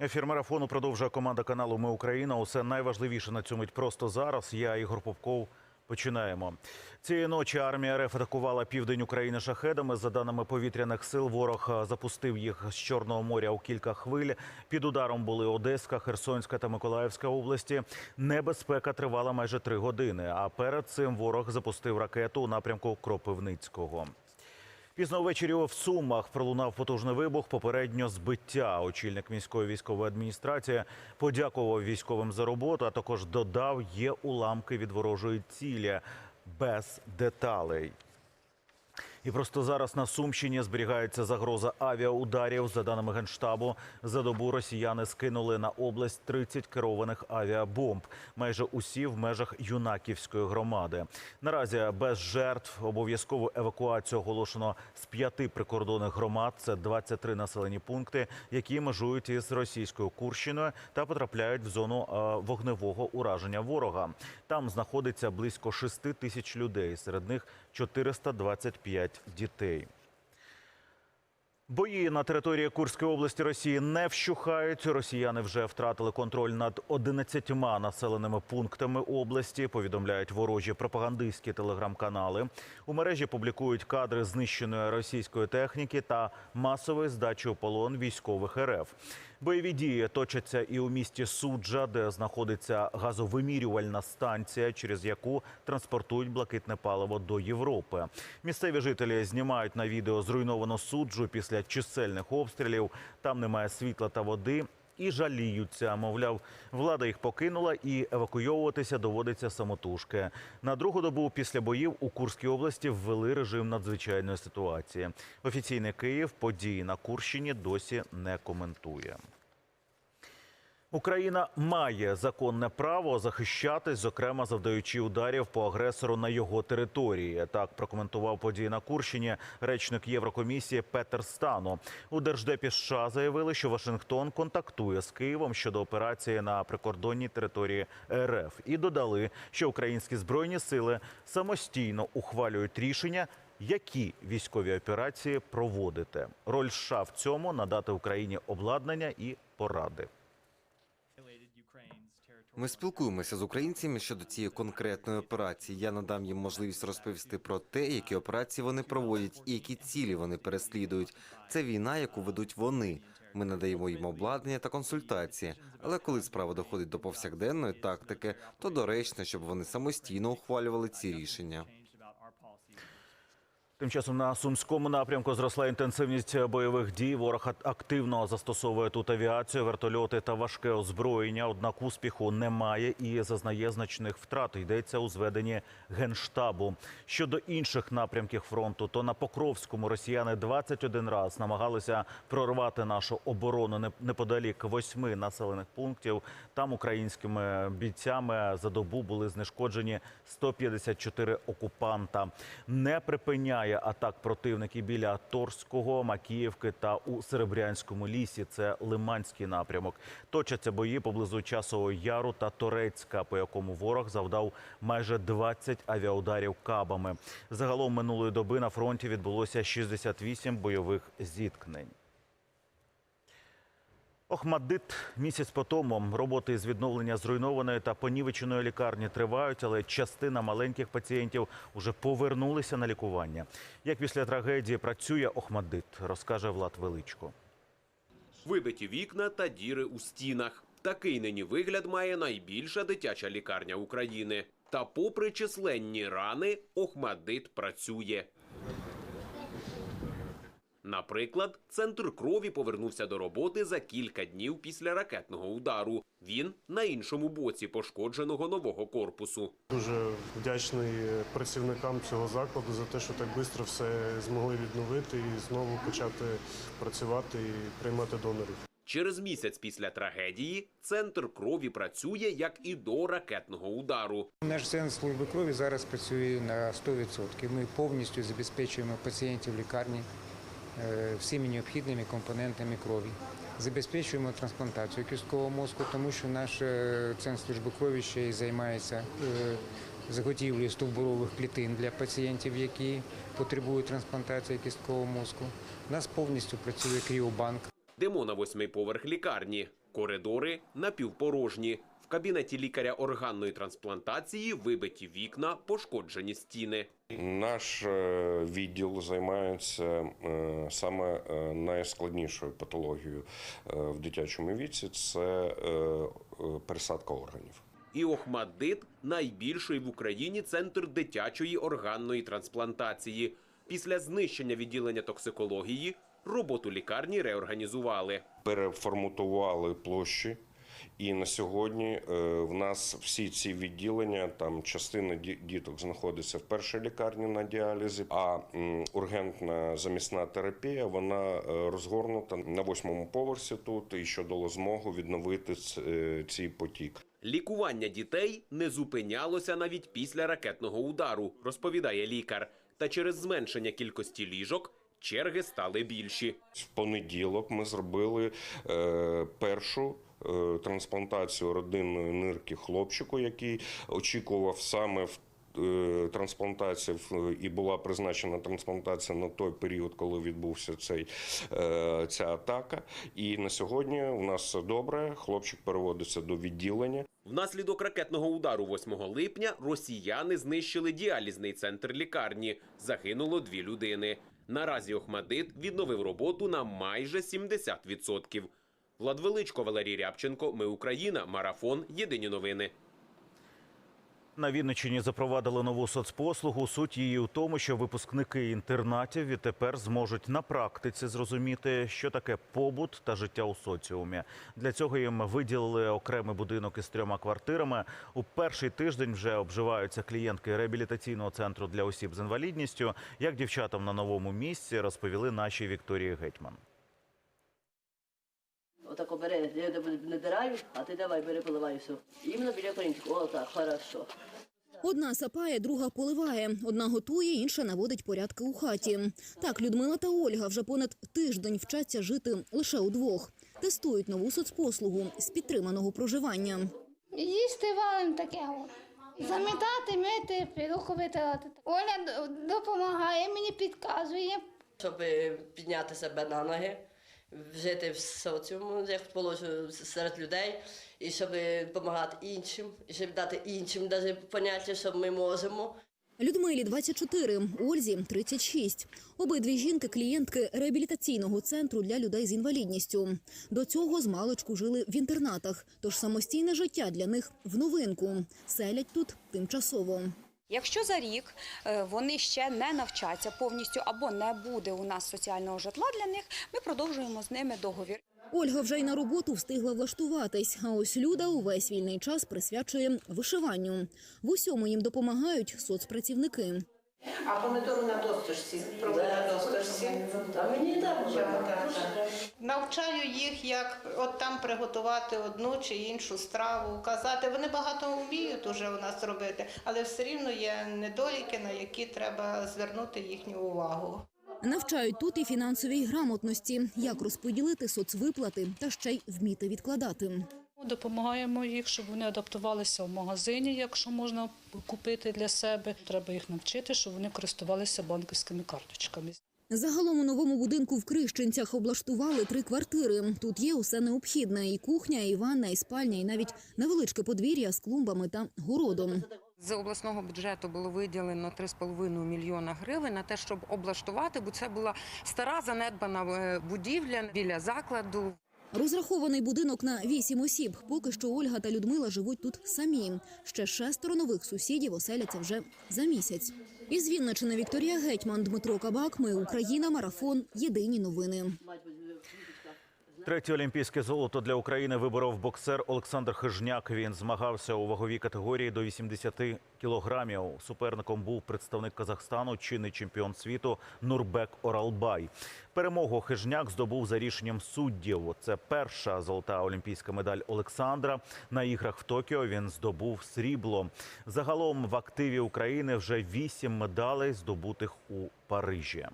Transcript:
Ефір марафону продовжує команда каналу Ми Україна. Усе найважливіше на цьому просто зараз. Я Ігор Попков. Починаємо цієї ночі. Армія РФ атакувала південь України шахедами. За даними повітряних сил, ворог е, запустив їх з Чорного моря у кілька хвиль. Під ударом були Одеська, Херсонська та Миколаївська області. Небезпека тривала майже три години. А перед цим ворог запустив ракету у напрямку Кропивницького. Пізно ввечері в Сумах пролунав потужний вибух. Попередньо збиття. Очільник міської військової адміністрації подякував військовим за роботу, а також додав, є уламки від ворожої цілі без деталей. І просто зараз на Сумщині зберігається загроза авіаударів. За даними генштабу, за добу росіяни скинули на область 30 керованих авіабомб. Майже усі в межах юнаківської громади. Наразі без жертв обов'язкову евакуацію оголошено з п'яти прикордонних громад. Це 23 населені пункти, які межують із російською Курщиною та потрапляють в зону е, вогневого ураження ворога. Там знаходиться близько 6 тисяч людей. Серед них 425 дітей. Бої на території Курської області Росії не вщухають. Росіяни вже втратили контроль над 11 населеними пунктами області. Повідомляють ворожі пропагандистські телеграм-канали. У мережі публікують кадри знищеної російської техніки та масової здачі у полон військових РФ. Бойові дії точаться і у місті Суджа, де знаходиться газовимірювальна станція, через яку транспортують блакитне паливо до Європи. Місцеві жителі знімають на відео зруйновану суджу після чисельних обстрілів. Там немає світла та води. І жаліються, мовляв, влада їх покинула, і евакуйовуватися доводиться самотужки. На другу добу після боїв у Курській області ввели режим надзвичайної ситуації. Офіційний Київ події на Курщині досі не коментує. Україна має законне право захищатись, зокрема завдаючи ударів по агресору на його території. Так прокоментував події на Курщині речник Єврокомісії Петер Стану. У держдепі США заявили, що Вашингтон контактує з Києвом щодо операції на прикордонній території РФ і додали, що українські збройні сили самостійно ухвалюють рішення. Які військові операції проводити? Роль США в цьому надати Україні обладнання і поради. Ми спілкуємося з українцями щодо цієї конкретної операції. Я надам їм можливість розповісти про те, які операції вони проводять і які цілі вони переслідують. Це війна, яку ведуть вони. Ми надаємо їм обладнання та консультації. Але коли справа доходить до повсякденної тактики, то доречно, щоб вони самостійно ухвалювали ці рішення. Тим часом на сумському напрямку зросла інтенсивність бойових дій. Ворог активно застосовує тут авіацію, вертольоти та важке озброєння. Однак успіху немає і зазнає значних втрат. Йдеться у зведенні генштабу. Щодо інших напрямків фронту, то на Покровському росіяни 21 раз намагалися прорвати нашу оборону не- неподалік восьми населених пунктів. Там українськими бійцями за добу були знешкоджені 154 окупанта. Не припиняє атак противники біля Торського, Макіївки та у Серебрянському лісі. Це Лиманський напрямок. Точаться бої поблизу Часового Яру та Торецька, по якому ворог завдав майже 20 авіаударів кабами. Загалом минулої доби на фронті відбулося 68 бойових зіткнень. Охмаддит місяць по тому роботи з відновлення зруйнованої та понівеченої лікарні тривають, але частина маленьких пацієнтів уже повернулися на лікування. Як після трагедії працює Охмаддит, розкаже Влад Величко. Вибиті вікна та діри у стінах. Такий нині вигляд має найбільша дитяча лікарня України. Та попри численні рани, Охмадит працює. Наприклад, центр крові повернувся до роботи за кілька днів після ракетного удару. Він на іншому боці пошкодженого нового корпусу. Дуже вдячний працівникам цього закладу за те, що так швидко все змогли відновити і знову почати працювати і приймати донорів. Через місяць після трагедії центр крові працює як і до ракетного удару. Наш центр служби крові зараз працює на 100%. Ми повністю забезпечуємо пацієнтів лікарні всіми необхідними компонентами крові. Забезпечуємо трансплантацію кісткового мозку, тому що наш е, центр служби крові ще й займається е, заготівлею стовбурових клітин для пацієнтів, які потребують трансплантації кісткового мозку. У нас повністю працює кріобанк. Йдемо на восьмий поверх лікарні. Коридори напівпорожні. В кабінеті лікаря органної трансплантації вибиті вікна, пошкоджені стіни. Наш е, відділ займається е, саме е, найскладнішою патологією в дитячому віці це пересадка органів. І Охмаддит – найбільший в Україні центр дитячої органної трансплантації. Після знищення відділення токсикології роботу лікарні реорганізували. Переформатували площі. І на сьогодні е, в нас всі ці відділення, там частина ді- діток знаходиться в першій лікарні на діалізі, а ургентна замісна терапія вона е, розгорнута на восьмому поверсі тут і що дало змогу відновити е, цей потік. Лікування дітей не зупинялося навіть після ракетного удару, розповідає лікар. Та через зменшення кількості ліжок черги стали більші. В понеділок ми зробили е, першу трансплантацію родинної нирки хлопчику, який очікував саме в. е, Трансплантація і була призначена трансплантація на той період, коли відбувся цей е, ця атака. І на сьогодні у нас все добре. Хлопчик переводиться до відділення. Внаслідок ракетного удару 8 липня росіяни знищили діалізний центр лікарні. Загинуло дві людини. Наразі Охмадит відновив роботу на майже 70%. Влад Величко, Валерій Рябченко. Ми Україна. Марафон. Єдині новини. На Вінниччині запровадили нову соцпослугу. Суть її у тому, що випускники інтернатів відтепер зможуть на практиці зрозуміти, що таке побут та життя у соціумі. Для цього їм виділили окремий будинок із трьома квартирами. У перший тиждень вже обживаються клієнтки реабілітаційного центру для осіб з інвалідністю. Як дівчатам на новому місці розповіли нашій Вікторії Гетьман. Отако бери, я тебе набираю, а ти давай бери, поливай все. Іменно біля корінчика. О, так, хорошо. Одна сапає, друга поливає, одна готує, інша наводить порядки у хаті. Так, Людмила та Ольга вже понад тиждень вчаться жити лише удвох. Тестують нову соцпослугу з підтриманого проживання. Їсти валим таке. Замітати, мити, підуху витирати. Оля допомагає, мені підказує. Щоб підняти себе на ноги, жити в соціуму, як положено серед людей, і щоб допомагати іншим, і щоб дати іншим навіть поняття, що ми можемо. Людмилі 24, Ользі 36. Обидві жінки – клієнтки реабілітаційного центру для людей з інвалідністю. До цього з маличку жили в інтернатах, тож самостійне життя для них в новинку. Селять тут тимчасово. Якщо за рік е, вони ще не навчаться повністю або не буде у нас соціального житла для них, ми продовжуємо з ними договір. Ольга вже й на роботу встигла влаштуватись, а ось Люда увесь вільний час присвячує вишиванню. В усьому їм допомагають соцпрацівники. А помидору на досточці. Пробуй на досточці. А мені так вже. Навчаю їх, як от там приготувати одну чи іншу страву, казати. Вони багато вміють уже у нас робити, але все рівно є недоліки, на які треба звернути їхню увагу. Навчають тут і фінансовій грамотності, як розподілити соцвиплати та ще й вміти відкладати. Допомагаємо їх, щоб вони адаптувалися в магазині, якщо можна купити для себе. Треба їх навчити, щоб вони користувалися банківськими карточками. Загалом у новому будинку в Крищенцях облаштували три квартири. Тут є усе необхідне: і кухня, і ванна, і спальня, і навіть невеличке подвір'я з клумбами та городом. З обласного бюджету було виділено 3,5 мільйона гривень на те, щоб облаштувати, бо це була стара занедбана е, будівля біля закладу. Розрахований будинок на вісім осіб. Поки що Ольга та Людмила живуть тут самі. Ще шестеро нових сусідів оселяться вже за місяць. Із Вінничини Вікторія Гетьман, Дмитро Кабак. Ми Україна. Марафон. Єдині новини. Третє олімпійське золото для України виборов боксер Олександр Хижняк. Він змагався у ваговій категорії до 80 кілограмів. Суперником був представник Казахстану, чинний чемпіон світу Нурбек Оралбай. Перемогу Хижняк здобув за рішенням суддів. Це перша золота олімпійська медаль Олександра. На іграх в Токіо він здобув срібло. Загалом в активі України вже вісім медалей, здобутих у Парижі.